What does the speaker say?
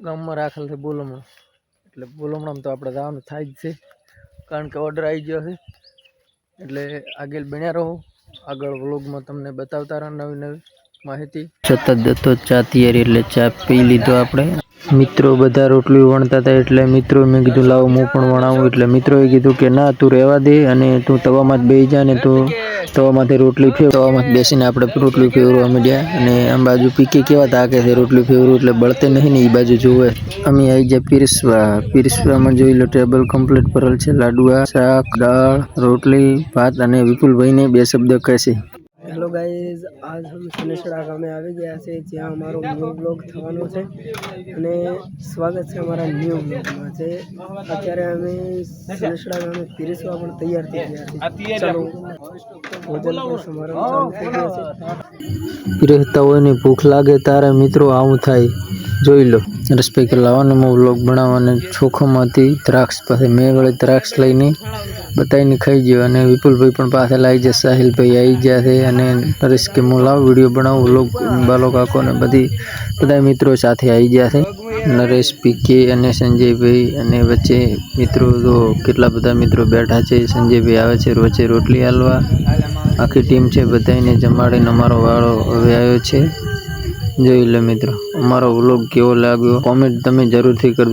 ગામમાં રાખેલ છે બોલમણો. એટલે બોલમણામાં તો આપણે જવાનું થાય જ છે. કારણ કે ઓર્ડર આવી ગયો છે. એટલે આગળ બન્યા રહો. આગળ વ્લોગમાં તમને બતાવતા રહો નવી નવી માહિતી. સતત જતો ચા તૈયારી એટલે ચા પી લીધો આપણે. મિત્રો બધા રોટલી વણતા હતા એટલે મિત્રો મેં કીધું, લાવો, હું પણ વણાવું. એટલે મિત્રોએ કીધું કે, ના, તું રહેવા દે અને તું તવામાં જ બેસી જા ને તું તવામાંથી રોટલી ફેર તવામાં બેસીને આપણે રોટલી ફેવરવા માંડ્યા અને આમ બાજુ પીકી કેવા તાકે છે રોટલી ફેવરું એટલે બળતે નહીં ને એ બાજુ જોવે. અમે આવી જાય પીરસવા. પીરસવામાં જોઈ લો ટેબલ કમ્પ્લીટ ભરેલ છે લાડુઆ, શાક, દાળ, રોટલી, ભાત અને વિપુલભાઈને બે શબ્દ કહેશે. હેલો ગાઈઝ, આજ હમ સનેસડા ગામે આવી ગયા છે, જ્યાં અમારો ન્યૂ બ્લોગ થવાનો છે અને સ્વાગત છે અમારા ન્યૂ બ્લોગમાં છે અત્યારે અમે સનેસડા ગામે પીરસવા પણ તૈયાર થઈ ગયા છે ચાલો, ભોજન સમારંભ પીરસતા હોય ને ભૂખ લાગે તારે મિત્રો આવું થાય. જોઈ લો રસપૈકી લાવવાનો બ્લોગ બનાવવાને ચોખામાંથી દ્રાક્ષ પાસે મેં વળી દ્રાક્ષ લઈને બતાવીને ખાઈ ગયો અને વિપુલભાઈ પણ પાછળ આવી જશે સાહિલભાઈ આવી ગયા છે અને નરેશ કે હું લાવ વીડિયો બનાવું લોક બાલો કાકો ને બધી બધા મિત્રો સાથે આવી ગયા છે. નરેશ, પીકે અને સંજયભાઈ અને વચ્ચે મિત્રો તો કેટલા બધા મિત્રો બેઠા છે. સંજયભાઈ આવે છે વચ્ચે રોટલી હાલવા આખી ટીમ છે બધાને જમાડીને અમારો વાળો હવે આવ્યો છે. જોઈ લો મિત્રો, અમારો વ્લોગ કેવો લાગ્યો? કોમેન્ટ તમે જરૂરથી કરજો.